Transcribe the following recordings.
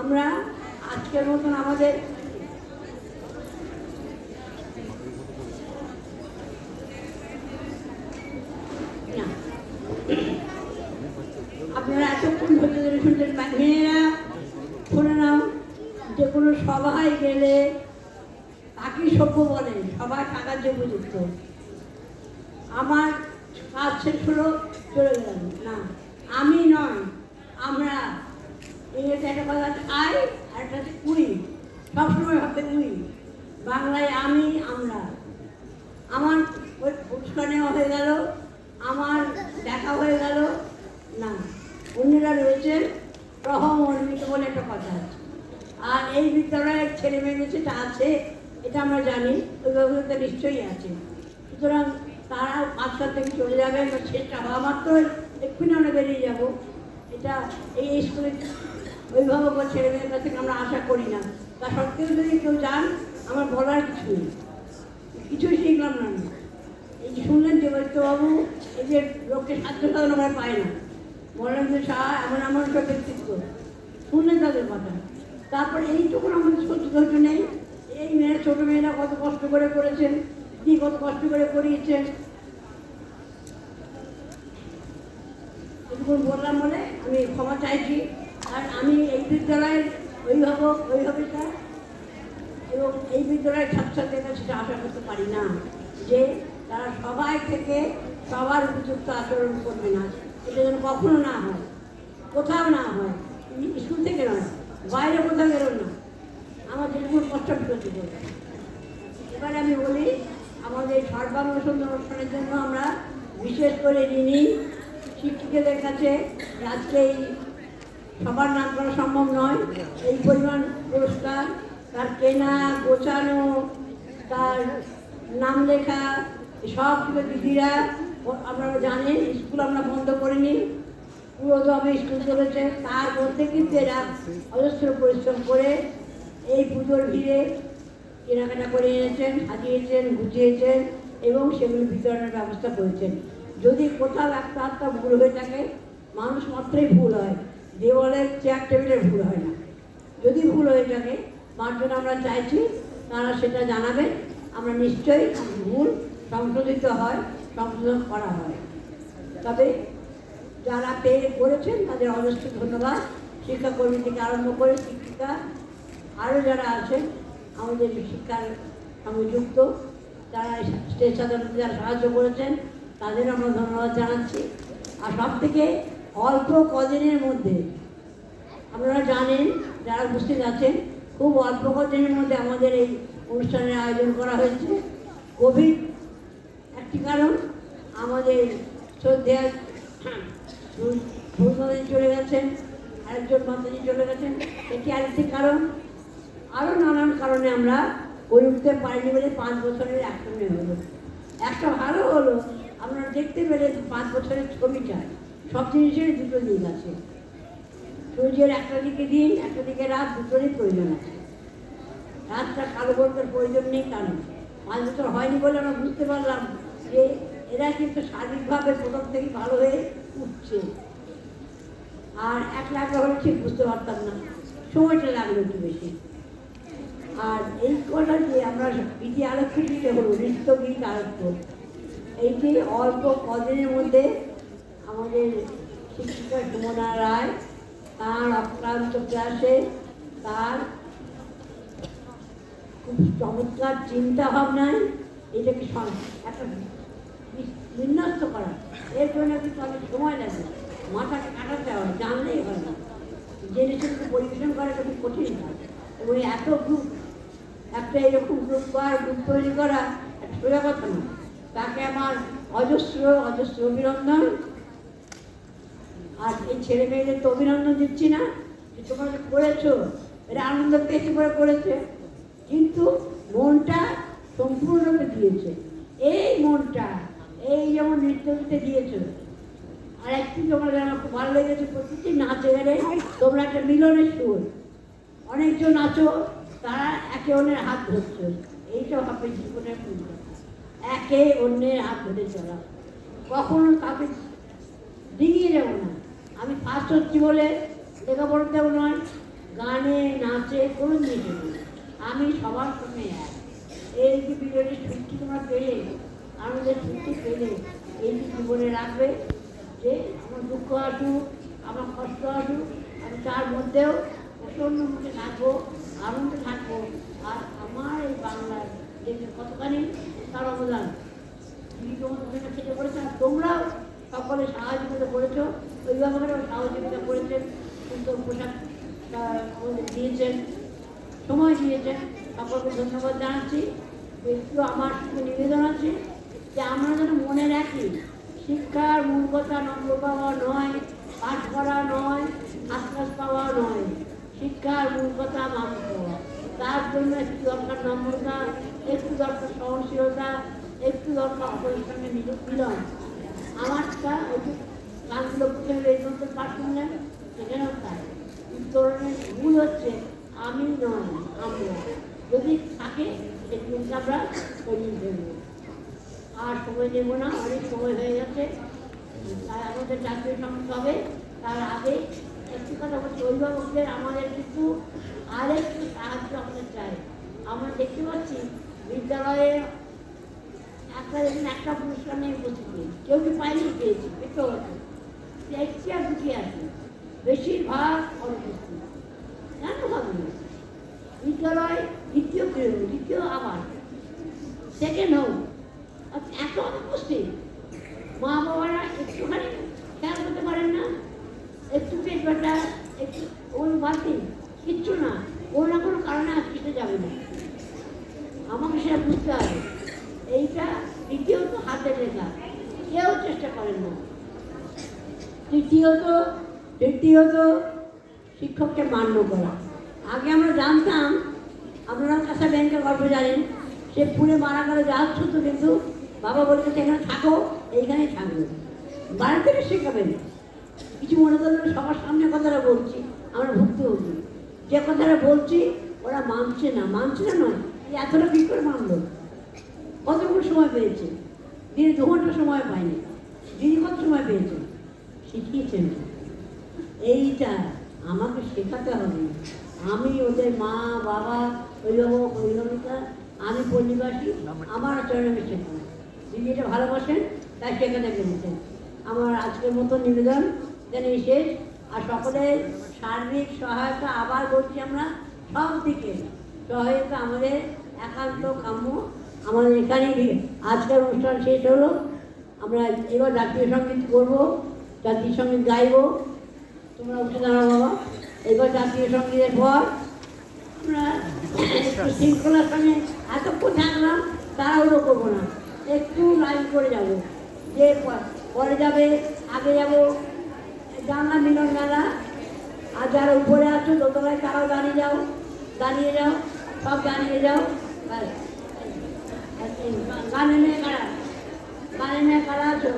আমরা আজকের মতন আমাদের আপনারা এতক্ষণ ধৈর্য ধরে শুনছেন বা- মেয়েরা শুনে যে কোনো সভায় গেলে তাকে সভ্য বলে, সবাই টাকার যে উপযুক্ত। আমার কাজ শেষ হলো, চলে গেলাম। না, আমি নয়, আমরা ইংরেজি একটা কথা আছে, আই আর একটা উই সবসময় ভাবতে উই। বাংলায় আমি, আমরা। আমার ওই নেওয়া হয়ে গেল, আমার দেখা হয়ে গেল, না। অন্যরা রয়েছে রহম অর্মিত বলে একটা কথা আছে। আর এই বিদ্যালয়ের ছেলে মেয়ে যেটা আছে, এটা আমরা জানি অভিভাবকতা নিশ্চয়ই আছে। সুতরাং তারা পাঁচটা থেকে চলে যাবে বা সেটা হওয়া মাত্র এক্ষুনি আমরা বেরিয়ে যাব। এটা এই স্কুলে অভিভাবক বা ছেলে মেয়ের কাছ থেকে আমরা আশা করি না। তা সত্ত্বেও যদি কেউ যান, আমার বলার কিছু নেই। কিছুই শিখলাম না এই শুনলেন যে বৈদ্যবাবু, এই যে লোককে সাহায্য সাধন আমরা পাই না। বললেন যে শাহ এমন এমন একটা ব্যক্তিত্ব। শুনলেন তাদের কথা। তারপরে এইটুকু আমাদের সহ্য নেই। এই মেয়েরা ছোটো মেয়েরা কত কষ্ট করে করেছেন কি কত কষ্ট করে করিয়েছেন। এটুকু বললাম বলে আমি ক্ষমা চাইছি। আর আমি এই বিদ্যালয়ের অভিভাবক, অভিভাবিকা এবং এই বিদ্যালয়ের ছাত্রছাত্রীদের কাছে সেটা আশা করতে পারি না যে তারা সবাই থেকে সবার উপযুক্ত আচরণ করবে না। এটা যেন কখনো না হয়, কোথাও না হয়, স্কুল থেকে নয়, বাইরে কোথাও বেরোন না। আমার যেটুকু কষ্ট বিরতি করবে এবার আমি বলি, আমাদের সর্বাঙ্গ সুন্দর অনুষ্ঠানের জন্য আমরা বিশেষ করে ঋণী শিক্ষিকাদের কাছে আজকে এই সবার নাম করা সম্ভব নয়। এই পরিমাণ পুরস্কার, তার কেনা, গোছানো, তার নাম লেখা, সব দিদিরা আপনারা জানেন, স্কুল আমরা বন্ধ করিনি। পুরো দমে স্কুল চলেছে। তার মধ্যে কিন্তু এরা অজস্র পরিশ্রম করে এই পুজোর ভিড়ে কেনাকাটা করে এনেছেন, সাজিয়েছেন, গুছিয়েছেন এবং সেগুলি বিতরণের ব্যবস্থা করেছেন। যদি কোথাও একটা আধটা ভুল হয়ে থাকে, মানুষ মাত্রই ভুল হয়। দেওয়ালের চেয়ার টেবিলের ভুল হয় না। যদি ভুল হয়ে থাকে তার জন্য আমরা চাইছি, তারা সেটা জানাবেন আমরা নিশ্চয়ই ভুল সংশোধিত হয়, সংশোধন করা হয়। তবে যারা পেয়ে করেছেন, তাদের অজস্র ধন্যবাদ। শিক্ষাকর্মী থেকে আরম্ভ করে শিক্ষিকা আরও যারা আছেন, আমাদের শিক্ষার সঙ্গে যুক্ত এই স্টেজ সাধারণত যারা সাহায্য করেছেন তাদের আমরা ধন্যবাদ জানাচ্ছি। আর সব থেকে অল্প কদিনের মধ্যে, আপনারা জানেন, যারা উপস্থিত আছেন, খুব অল্প কদিনের মধ্যে আমাদের এই অনুষ্ঠানের আয়োজন করা হয়েছে। কোভিড একটি কারণ, আমাদের ভূতমাতাজি চলে গেছেন, আরেকজন মাতাজি চলে গেছেন, এটি আরেকটি কারণ। আরও নানান কারণে আমরা করে উঠতে পারিনি বলে পাঁচ বছরের মেয়ে হলো। একটা ভালো হলো আপনারা দেখতে পেলে পাঁচ বছরের ছবিটা সব জিনিসেরই দুটো দিক আছে। সূর্যের একটা দিকে দিন, একটা দিকে রাত, দুটোরই প্রয়োজন আছে। রাতটা কালো করতে প্রয়োজন নেই কারণ পাঁচ বছর হয়নি বলে আমরা বুঝতে পারলাম যে এরা কিন্তু শারীরিকভাবে প্রথম থেকে ভালো হয়ে উঠছে। আর এক লাখ হলে ঠিক বুঝতে পারতাম না, সময়টা লাগল একটু বেশি। আর এই কটা যে আমরা বিধি আলোকচিত হলো, নৃত্য গীত নৃত্যগীত আলোক্য এইটি অল্প কদিনের মধ্যে আমাদের শিক্ষিকা সুমনা রায় তার অক্লান্ত ক্লাসে তার খুব চমৎকার চিন্তা ভাবনায় এটাকে একটা বিন্যস্ত করা। এর জন্য কিন্তু অনেক সময় লাগে। মাথাটা কাটাতে হয়, জানলেই হয় না। জেনে শুনে পরিবেশন করা খুব কঠিন হয়। এবং এত গ্রুপ একটা এরকম গ্রুপ করা গ্রুপ তৈরি করা একটা সোজা কথা না তাকে আমার অজস্র অজস্র অভিনন্দন। আর এই ছেলে মেয়েদের তো অভিনন্দন দিচ্ছি না, যে তোমরা করেছ এটা আনন্দ পেয়েছে করে করেছে, কিন্তু মনটা সম্পূর্ণরূপে দিয়েছে। এই মনটা, এই যেমন নৃত্য দিতে দিয়েছ। আর একটি তোমার যেন খুব ভালো লেগেছে প্রতিটি নাচে গেলে তোমরা একটা মিলনের সুর। অনেকজন নাচো তারা একে অন্যের হাত ধরছো। এইটা হবে জীবনের পূর্ণ একে অন্যের হাত ধরে চলা। কখনো কাউকে ডিঙিয়ে যাব না। আমি ফার্স্ট হচ্ছি বলে লেখাপড়াতেও নয়, গানে, নাচে কোনো জিনিস আমি সবার সঙ্গে এক। এই যে বিজয়ের ছুটি তোমরা পেলে, আমাদের ছুটি পেলে, এই যে জীবনে রাখবে, যে আমার দুঃখ আসুক, আমার কষ্ট আসুক, আমি তার মধ্যেও প্রসন্ন মুখে থাকব, আনন্দে থাকব। আর আমার এই বাংলার যে কতখানি তার অবদান তিনি ওখানে থেকে আর তোমরাও সকলে সাহায্যতা করেছ। অভিভাবকেরাও সহযোগিতা করেছেন, সুন্দর পোশাক আমাদের দিয়েছেন, সময় দিয়েছেন। সকলকে ধন্যবাদ জানাচ্ছি। একটু আমার নিবেদন আছে যে আমরা যেন মনে রাখি, শিক্ষার মূল কথা নম্বর পাওয়া নয়, পাঠ করা নয়, আশ্বাস পাওয়া নয়। শিক্ষার মূল কথা মানুষ পাওয়া তার জন্য একটু দরকার নম্রতা, একটু দরকার সহনশীলতা, একটু দরকার পরিশ্রমে মিল- মিলন। আমারটা ওই যে গানগুলো এই সেখানেও তাই। উত্তরণের ভুল হচ্ছে আমি নয়, আমরা। যদি থাকে সেগুলো আমরা করিয়ে দেবো। আর সময় নেব না, অনেক সময় হয়ে গেছে। তাই আমাদের জাতীয় সংসদ হবে, তার আগে একটু কথা বলছি অভিভাবকদের আমাদের কিন্তু আরেকটু সাহায্য আমাদের চাই। আমরা দেখতে পাচ্ছি বিদ্যালয়ে একটা দিন একটা পুরস্কার নিয়ে বসেছি কেউ কি পায়নি পেয়েছি। পেতে হতো একটি আর দুটি আছে। বেশিরভাগ অনুপস্থিত। কেন হবে বিদ্যালয় দ্বিতীয় কেউ দ্বিতীয় আবার সেকেন্ড হোক আর এত অনুপস্থিত। মা বাবারা একটুখানি খেয়াল করতে পারেন না? একটু পেট ব্যথা, একটু ওই বাতি। কিচ্ছু না। কোনো না কোনো কারণে আজকে যাবে না। আমাকে সেটা বুঝতে হবে। এইটা দ্বিতীয়ত হাতে লেখা। কেউ চেষ্টা করেন না। তৃতীয়ত তৃতীয়ত শিক্ষককে মান্য করা। আগে আমরা জানতাম, আপনারা কাঁচা ব্যাংকের গল্প জানেন, সে পুড়ে মারা গেলে যা হতো কিন্তু বাবা বলছে এখানে থাকো, এইখানেই থাকবে। বাড়ি থেকে শেখাবেন। কিছু মনে করবেন সবার সামনে কথাটা বলছি, আমরা ভুক্তভোগী যে কথাটা বলছি, ওরা মানছে না মানছে না নয় এতটা কী করে মানলো। কতক্ষণ সময় পেয়েছে? দিনে দু ঘণ্টা সময় পায়নি দিদি কত সময় পেয়েছে? শিখিয়েছেন। এইটা আমাকে শেখাতে হবে। আমি ওদের মা, বাবা, অভিভাবক, অভিভাবিকা, আমি পরিবাসী আমার আচরণ আমি শেখাবো। দিদি এটা ভালোবাসেন, তাই শেখাতে পেরেছেন আমার আজকের মতো নিবেদন এখানে শেষ। আর সকলের সার্বিক সহায়তা আবার বলছি আমরা সব দিকে। সহায়তা আমাদের একান্ত কাম্য। আমাদের এখানেই আজকের অনুষ্ঠান শেষ হলো। আমরা এবার জাতীয় সংগীত করব, জাতীয় সংগীত গাইবো। তোমরা উঠে দাঁড়াও বাবা। এবার জাতীয় সঙ্গীতের পর আমরা শৃঙ্খলার সঙ্গে এতক্ষণ থাকলাম, তাড়াহুড়ো করব না। একটু লাইন করে যাব। যে পরে যাবে, আগে যাব। জানলা মিলন মেলা। আর যারা উপরে আছো, দোতলায় তারাও দাঁড়িয়ে যাও দাঁড়িয়ে যাও সব দাঁড়িয়ে যাও। গানে মেয়ে কারা? গানে মেয়ে কারা আছো?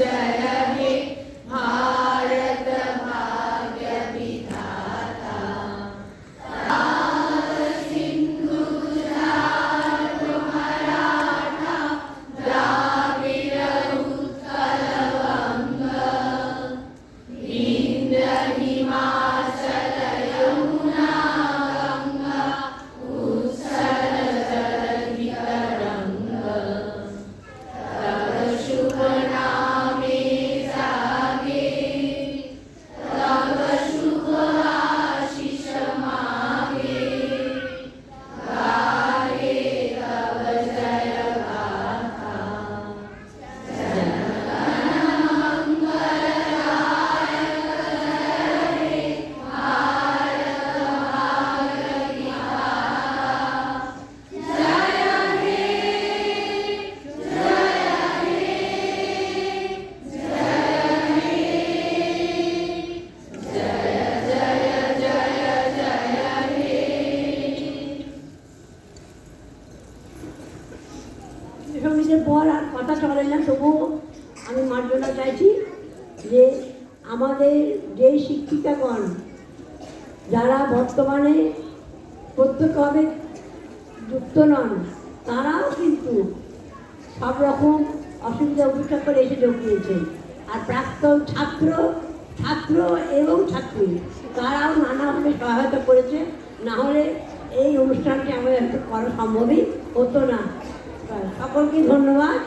জয়। যারা বর্তমানে প্রত্যক্ষভাবে যুক্ত নন, তারাও কিন্তু সব রকম অসুবিধা উপেক্ষা করে এসে যোগ দিয়েছেন আর প্রাক্তন ছাত্র ছাত্র এবং ছাত্রী, তারাও নানাভাবে সহায়তা করেছে। না হলে এই অনুষ্ঠানটি আমাদের করা সম্ভবই হতো না। সকলকে ধন্যবাদ।